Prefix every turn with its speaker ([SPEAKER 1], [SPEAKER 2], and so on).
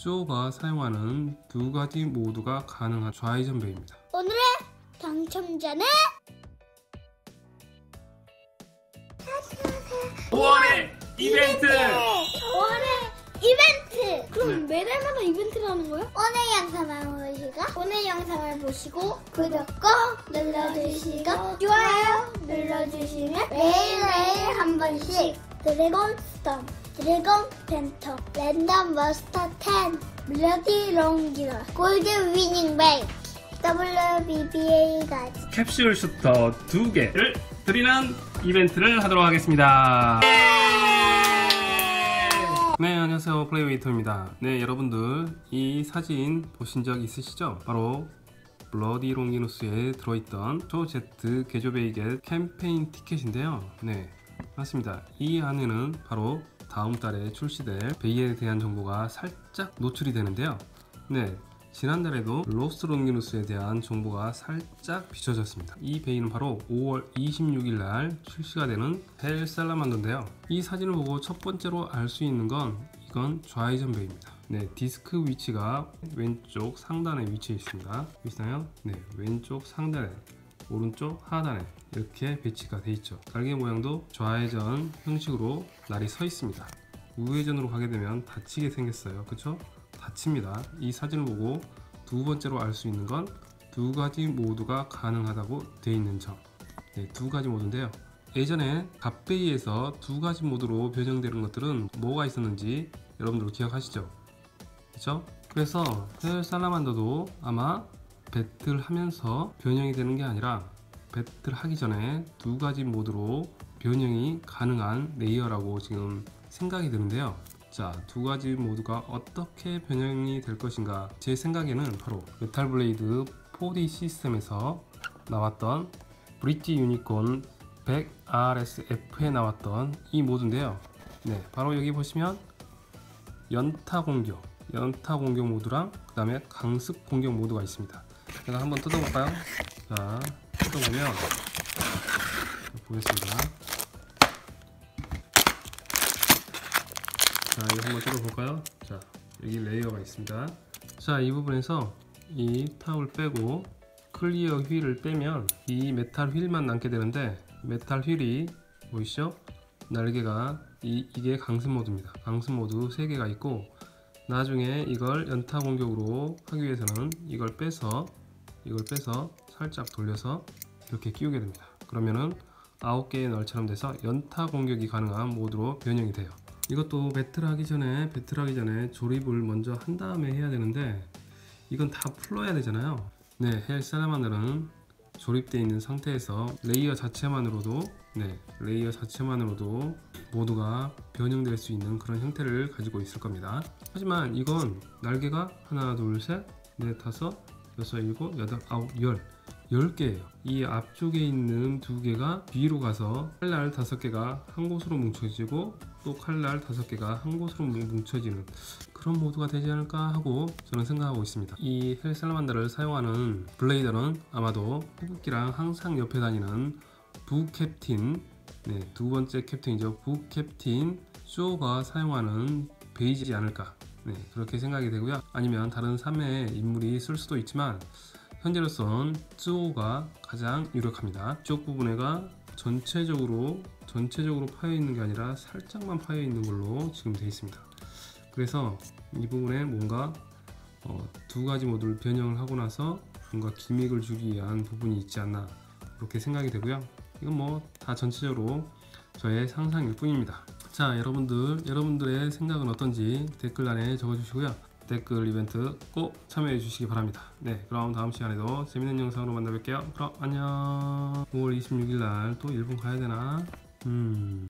[SPEAKER 1] 쇼가 사용하는 두 가지 모두가 가능한 좌회전 베입니다.
[SPEAKER 2] 오늘의 당첨자는
[SPEAKER 1] 5월의 이벤트!
[SPEAKER 2] 5월의 이벤트!
[SPEAKER 3] 그럼 매달마다 이벤트를 하는 거야?
[SPEAKER 2] 오늘 영상을 보시고 오늘 영상을 보시고 구독 꼭 눌러주시고 좋아요 눌러주시면 매일매일 한 번씩 드래곤 스톰, 드래곤 펜터, 랜덤 머스터 10, 블러디 롱기너, 골드 위닝 베이크, WBBA까지
[SPEAKER 1] 캡슐 슈터 두 개를 드리는 이벤트를 하도록 하겠습니다. 네, 안녕하세요. 플레이웨이터입니다. 네, 여러분들 이 사진 보신 적 있으시죠? 바로 블러디 롱기누스에 들어있던 초제트 개조베이겟 캠페인 티켓인데요. 네, 맞습니다. 이 안에는 바로 다음 달에 출시될 베이에 대한 정보가 살짝 노출이 되는데요. 네, 지난달에도 로스트 롱기누스에 대한 정보가 살짝 비춰졌습니다. 이 베이는 바로 5월 26일 날 출시가 되는 헬 살라만더인데요. 이 사진을 보고 첫 번째로 알 수 있는 건 이건 좌회전 베이입니다. 네, 디스크 위치가 왼쪽 상단에 위치해 있습니다. 보시나요? 네, 왼쪽 상단에 오른쪽 하단에 이렇게 배치가 돼 있죠. 날개 모양도 좌회전 형식으로 날이 서 있습니다. 우회전으로 가게 되면 닫히게 생겼어요. 그쵸? 닫힙니다. 이 사진을 보고 두 번째로 알 수 있는 건 두 가지 모두가 가능하다고 되어 있는 점. 네, 두 가지 모드인데요. 예전에 갓베이에서 두 가지 모드로 변형되는 것들은 뭐가 있었는지 여러분들 기억하시죠? 그렇죠? 그래서 헬 살라만더도 아마 배틀 하면서 변형이 되는 게 아니라 배틀 하기 전에 두 가지 모드로 변형이 가능한 레이어라고 지금 생각이 드는데요. 자, 두 가지 모두가 어떻게 변형이 될 것인가? 제 생각에는 바로 메탈 블레이드 4D 시스템에서 나왔던 브릿지 유니콘 100RSF에 나왔던 이 모드인데요. 네, 바로 여기 보시면 연타 공격, 연타 공격 모드랑 그 다음에 강습 공격 모드가 있습니다. 제가 한번 뜯어볼까요? 자, 뜯어보면 보겠습니다. 자, 이거 한번 뜯어볼까요? 자, 여기 레이어가 있습니다. 자, 이 부분에서 이 타올 빼고 클리어 휠을 빼면 이 메탈 휠만 남게 되는데 메탈 휠이 보이시죠? 날개가 이, 이게 강습 모드입니다. 강습 모드 3개가 있고 나중에 이걸 연타 공격으로 하기 위해서는 이걸 빼서 이걸 빼서 살짝 돌려서 이렇게 끼우게 됩니다. 그러면은 9개의 널처럼 돼서 연타 공격이 가능한 모드로 변형이 돼요. 이것도 배틀 하기 전에 배틀 하기 전에 조립을 먼저 한 다음에 해야 되는데 이건 다 풀러야 되잖아요. 네, 헬 사라만드는 조립되어 있는 상태에서 레이어 자체만으로도 네, 레이어 자체만으로도 모두가 변형될 수 있는 그런 형태를 가지고 있을 겁니다. 하지만 이건 날개가 하나, 둘, 셋, 넷, 다섯, 여섯, 일곱, 여덟, 아홉, 열 10개예요. 이 앞쪽에 있는 두 개가 뒤로 가서 칼날 다섯 개가 한 곳으로 뭉쳐지고 또 칼날 다섯 개가 한 곳으로 뭉쳐지는 그런 모드가 되지 않을까 하고 저는 생각하고 있습니다. 이 헬살마다를 사용하는 블레이더는 아마도 후국기랑 항상 옆에 다니는 부 캡틴 네, 두 번째 캡틴이죠. 부 캡틴 쇼가 사용하는 베이지지 않을까 네, 그렇게 생각이 되고요. 아니면 다른 3의 인물이 쓸 수도 있지만 현재로선 쯔오가 가장 유력합니다. 이쪽 부분에가 전체적으로 전체적으로 파여 있는 게 아니라 살짝만 파여 있는 걸로 지금 되어 있습니다. 그래서 이 부분에 뭔가 어, 두 가지 모드를 변형을 하고 나서 뭔가 기믹을 주기 위한 부분이 있지 않나 그렇게 생각이 되고요. 이건 뭐 다 전체적으로 저의 상상일 뿐입니다. 자, 여러분들 여러분들의 생각은 어떤지 댓글란에 적어주시고요. 댓글 이벤트 꼭 참여해 주시기 바랍니다. 네, 그럼 다음 시간에도 재밌는 영상으로 만나 뵐게요. 그럼 안녕. 5월 26일 날 또 일본 가야 되나? 음.